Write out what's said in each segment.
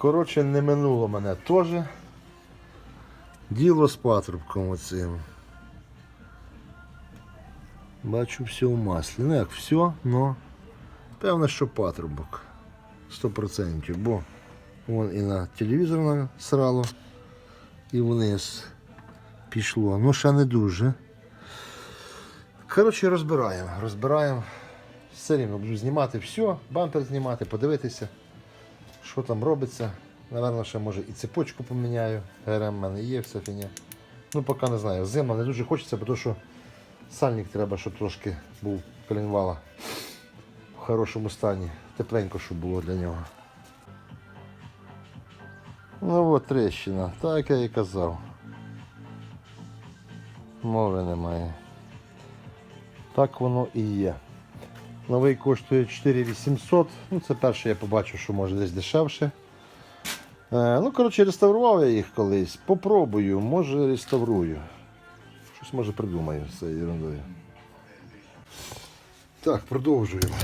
Коротше, не минуло мене теж. Діло з патрубком оцим. Бачу все в маслі. Ну як все, но певно, що патрубок. 100%. Бо вон і на телевізор насрало, і вниз пішло. Ну, ще не дуже. Коротше, розбираємо. Розбираємо. Все рівно буду знімати все, бампер знімати, подивитися, що там робиться. Наверно, ще може і цепочку поміняю. ГРМ в мене є, вся фіня. Ну, поки не знаю. Зима не дуже хочеться, бо то, що сальник треба, щоб трошки був коленвала в хорошому стані. Тепленько, щоб було для нього. Ну от трещина, так я і казав. Мови немає. Так воно і є. Новий коштує 4800. Ну, це перше я побачив, що може десь дешевше. Е, ну, коротше, реставрував я їх колись. Попробую, може реставрую. Щось може придумаю з цією ерундою. Так, продовжуємо.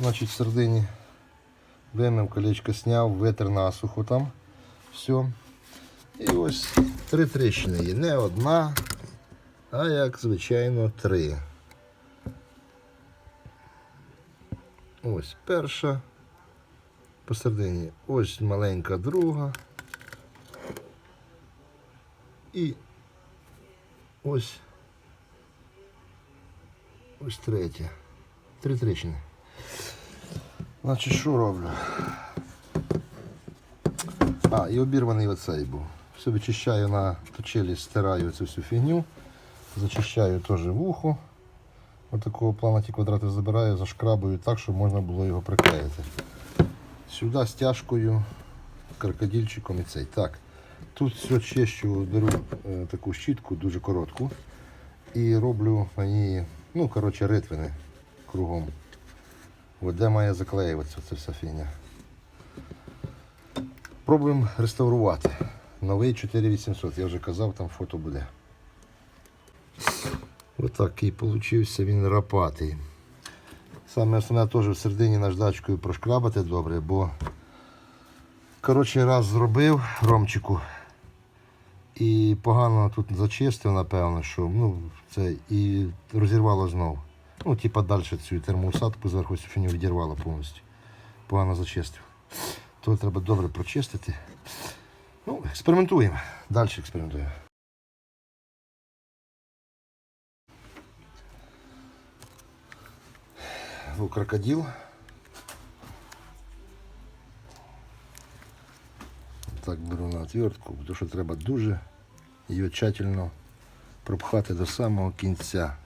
Значить, в середині вимив колечко сняв, витер насухо там. Все. І ось три тріщини є. Не одна, а як звичайно три. Ось перша. Посередині ось маленька друга. І ось ось третя. Три тріщини. Значить, що роблю? А, і обірваний оцей був. Все вичищаю на точилі, стираю цю всю фігню, зачищаю теж вухо. Такого плана ті квадрати забираю, зашкрабую так, щоб можна було його приклеїти. Сюди стяжкою, крокодильчиком і цей. Так. Тут все чищу, беру е, таку щітку дуже коротку і роблю на ній, ну, коротше, ритвини кругом. От де має заклеюватися ця вся фігня. Пробуємо реставрувати. Новий 4800, я вже казав, там фото буде. Ось такий получився він рапатий. Саме основне теж в середині наждачкою прошкрабати добре, бо коротше раз зробив ромчику і погано тут зачистив, напевно, що ну, це і розірвало знову. Ну, типа далі цю термоусадку зверху фіню відірвало повністю. Погано зачистив. То треба добре прочистити. Ну, експериментуємо. Далі експериментуємо. Ну, крокодил. Так беру на отвертку, тому що треба дуже її тщательно пропхати до самого кінця.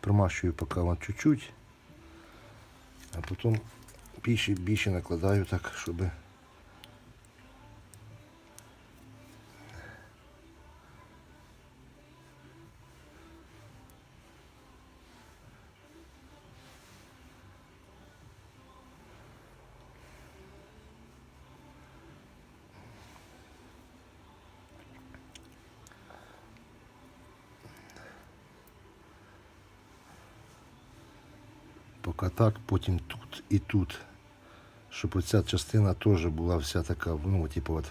Промащую поки вон чуть-чуть, а потім більше більше накладаю так, щоб Поки так, потім тут і тут. Щоб оця частина теж була вся така, ну, типу, от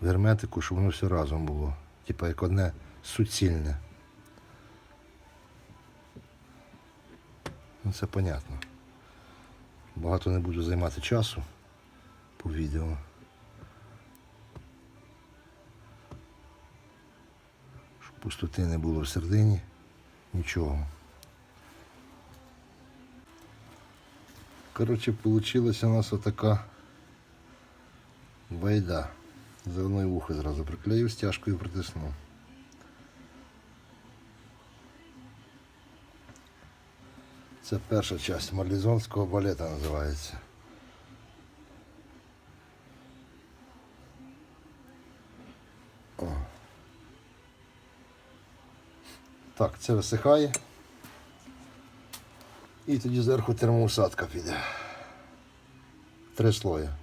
в герметику, щоб воно все разом було. Типу як одне суцільне. Ну це понятно. Багато не буду займати часу по відео. Щоб пустоти не було всередині. Нічого. Коротше, получилась у нас отака байда. За одне вухо зразу приклеїв, стяжкою притиснув. Це перша частина марлізонського балета називається. О. Так, це висихає. І тоді зверху термоусадка піде. Три слоя.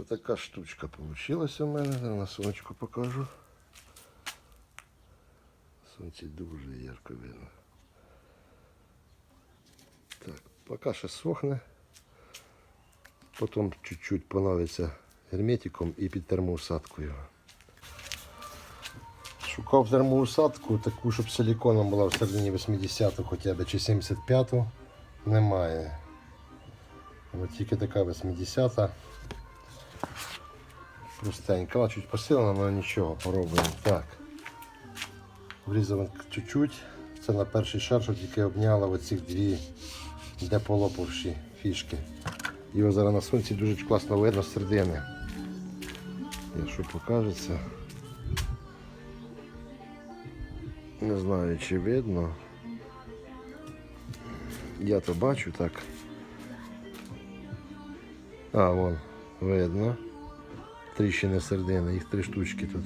Ось така штучка получилась в мене, на сонечку покажу. Сонці дуже ярко видно. Так, Поки ще сохне, потім чуть-чуть поновиться герметиком і під термоусадкою. Шукав термоусадку, таку, щоб силіконом була в середині 80-ту хоча б чи 75-ту. Немає. От тільки така 80-та. Простенька, чуть посилена, але нічого, поробимо. Так. Врізав чуть-чуть. Це на перший шар, що тільки обняла оці дві де полопавші фішки. Його зараз на сонці дуже класно видно з середини. Якщо покажеться. Не знаю чи видно. Я то бачу так. А, вон, видно. Тріщини середини, їх три штучки тут.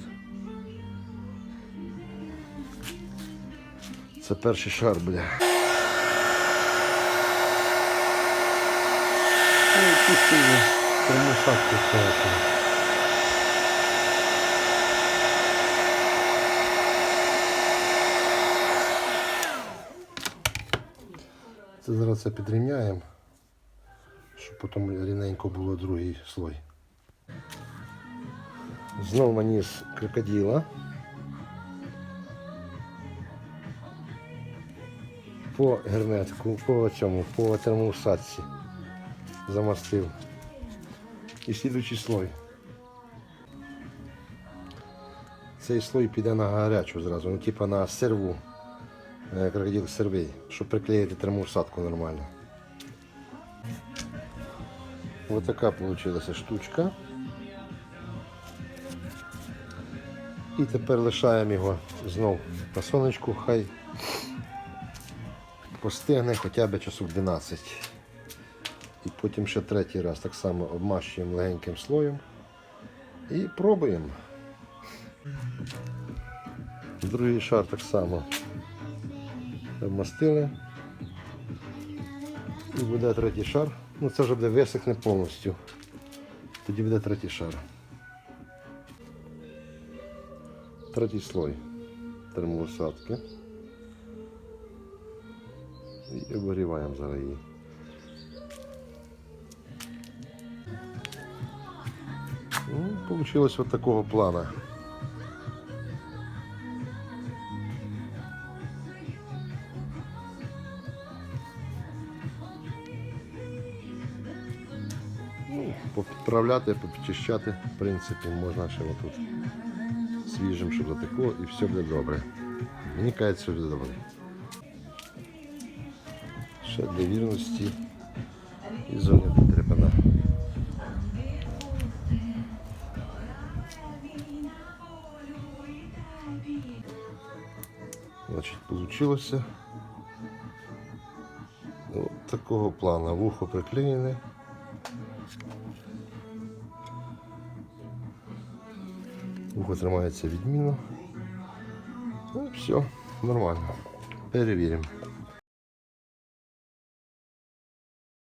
Це перший шар, бля. Ну, пустили термосадку ставити. Це зараз це підрівняємо, щоб потім рівненько було другий слой. Знову наніс крокодила. По герметику, по цьому, по термоусадці замастив. І слідуючий слой. Цей слой піде на гарячу зразу, ну типа на серву. Е, Крокодил сервей, щоб приклеїти термоусадку нормально. Ось така вийшла штучка. І тепер лишаємо його знов на сонечку, хай постигне хоча б часу 12. І потім ще третій раз так само обмащуємо легеньким слоєм і пробуємо. Другий шар так само обмастили. І буде третій шар. Ну це вже буде висохне повністю. Тоді буде третій шар. Третій слой термоусадки. І обігріваємо зараз її. Ну, получилось вот такого плана. Попідправляти, попідчищати, в принципі, можна ще отут свіжим, щоб затекло і все буде добре. Мені кажеться, все буде добре. Ще для вірності і зони потрібна. Значить, получилося такого плана. Вухо приклеєне. Вухо тримається відмінно. Ну, все, нормально. Перевіримо.